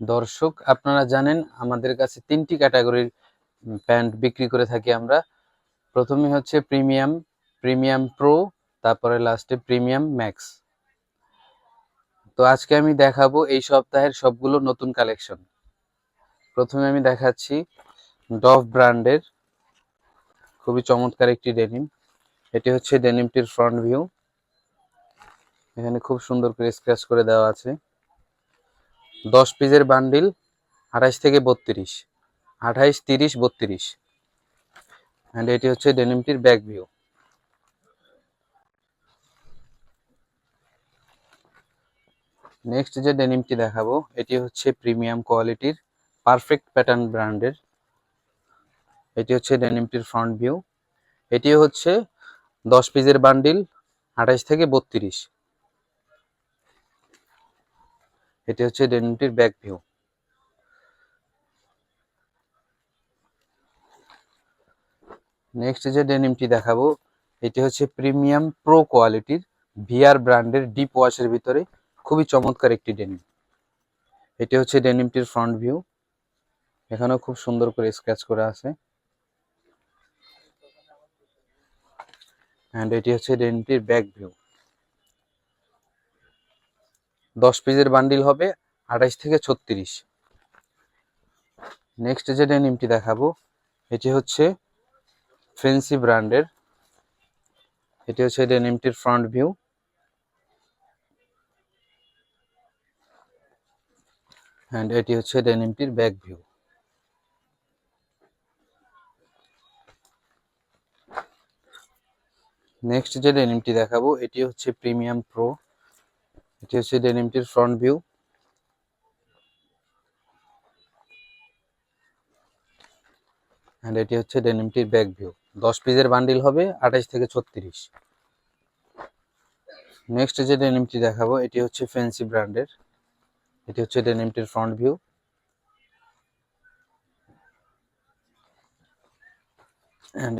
দর্শক, আপনারা জানেন আমাদের কাছে তিনটি ক্যাটাগরির প্যান্ট বিক্রি করে থাকি আমরা। প্রথমে হচ্ছে প্রিমিয়াম প্রিমিয়াম প্রো, তারপরে লাস্টে প্রিমিয়াম ম্যাক্স। তো আজকে আমি দেখাবো এই সপ্তাহের সবগুলো নতুন কালেকশন। প্রথমে আমি দেখাচ্ছি ডভ ব্র্যান্ডের, খুবই চমৎকার একটি ডেনিম। এটি হচ্ছে ডেনিমটির ফ্রন্ট ভিউ। এখানে খুব সুন্দর করে স্ক্র্যাচ করে দেওয়া আছে। দশ পিসের বান্ডিল আঠাইশ থেকে বত্রিশ, আঠাইশ, তিরিশ, বত্রিশ। অ্যান্ড এটি হচ্ছে ডেনিমটির ব্যাক ভিউ নেক্সট যে ডেনিমটি দেখাবো, এটি হচ্ছে প্রিমিয়াম কোয়ালিটির পারফেক্ট প্যাটার্ন ব্র্যান্ডের এটি হচ্ছে ডেনিমটির ফ্রন্ট ভিউ এটি হচ্ছে দশ পিসের বান্ডিল আঠাইশ থেকে বত্রিশ। এটি হচ্ছে ডেনিমটির ব্যাক ভিউ। নেক্সট যে ডেনিমটি দেখাবো, এটি হচ্ছে প্রিমিয়াম প্রো কোয়ালিটির ভিআর ব্র্যান্ডের ডিপ ওয়াশের ভিতরে খুবই চমৎকার একটি ডেনিম। এটি হচ্ছে ডেনিমটির ফ্রন্ট ভিউ। এখানেও খুব সুন্দর করে স্ক্র্যাচ করে আছে। অ্যান্ড এটি হচ্ছে ডেনিমটির ব্যাক ভিউ। দশ পিসের বান্ডিল হবে, আঠাইশ থেকে ছত্রিশ। নেক্সট যে ডেনিমটি দেখাবো, এটি হচ্ছে ফেন্সি ব্র্যান্ডের এটি হচ্ছে ডেনিমটির ফ্রন্ট ভিউ অ্যান্ড এটি হচ্ছে ডেনিমটির ব্যাক ভিউ নেক্সট যে ডেনিমটি দেখাবো, এটি হচ্ছে প্রিমিয়াম প্রো এটি হচ্ছে ডেনিমটির ফ্রন্ট ভিউ। এটি হচ্ছে ডেনিমটির ব্যাক ভিউ। দশ পিসের বান্ডিল হবে আঠাইশ থেকে ছত্রিশ। নেক্সট যে ডেনিমটি দেখাবো, এটি হচ্ছে ফ্যান্সি ব্র্যান্ডের। এটি হচ্ছে ডেনিমটির ফ্রন্ট ভিউ।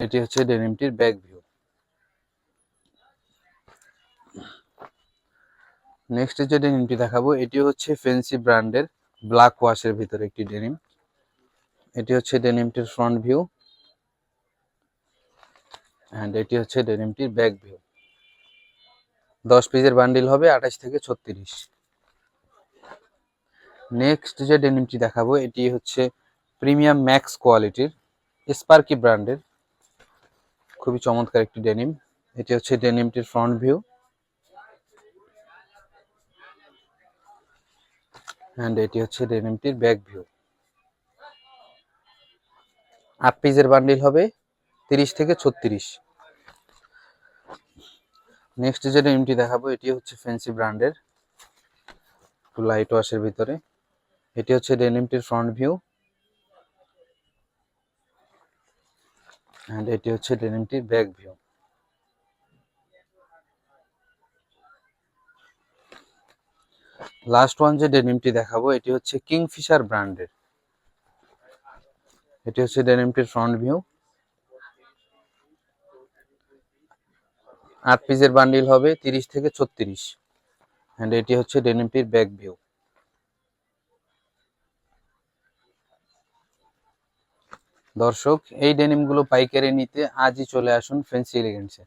এটি হচ্ছে ডেনিমটির ব্যাক ভিউ। নেক্সট যে ডেনিমটি দেখাবো, এটি হচ্ছে ফেন্সি ব্র্যান্ডের ব্ল্যাক ওয়াশের ভিতরে একটি ডেনিম এটি হচ্ছে ডেনিমটির ফ্রন্ট ভিউ অ্যান্ড এটি হচ্ছে ডেনিমটির ব্যাক ভিউ দশ পিসের বান্ডিল হবে আঠাশ থেকে ছত্রিশ। নেক্সট যে ডেনিমটি দেখাবো, এটি হচ্ছে প্রিমিয়াম ম্যাক্স কোয়ালিটির স্পার্কি ব্র্যান্ডের খুবই চমৎকার একটি ডেনিম এটি হচ্ছে ডেনিমটির ফ্রন্ট ভিউ অ্যান্ড এটি হচ্ছে ডেনিমটির ব্যাক ভিউ আট পিসের বান্ডিল হবে তিরিশ থেকে ছত্রিশ। নেক্সট যে ডেনিমটি দেখাবো, এটি হচ্ছে ফ্যান্সি ব্র্যান্ডের একটু লাইট ওয়াশের ভিতরে। এটি হচ্ছে ডেনিমটির ফ্রন্ট ভিউ অ্যান্ড এটি হচ্ছে ডেনিমটির ব্যাক ভিউ লাস্ট ওয়ান যে ডেনিমটি দেখাবো, এটি হচ্ছে কিংফিশার ব্র্যান্ডের এটি হচ্ছে ডেনিমটির ফ্রন্ট ভিউ আট পিসের বান্ডিল হবে তিরিশ থেকে ছত্রিশ। অ্যান্ড এটি হচ্ছে ডেনিমটির ব্যাক ভিউ দর্শক, এই ডেনিমগুলো পাইকারি নিতে আজই চলে আসুন ফেন্সি এলিগেন্সে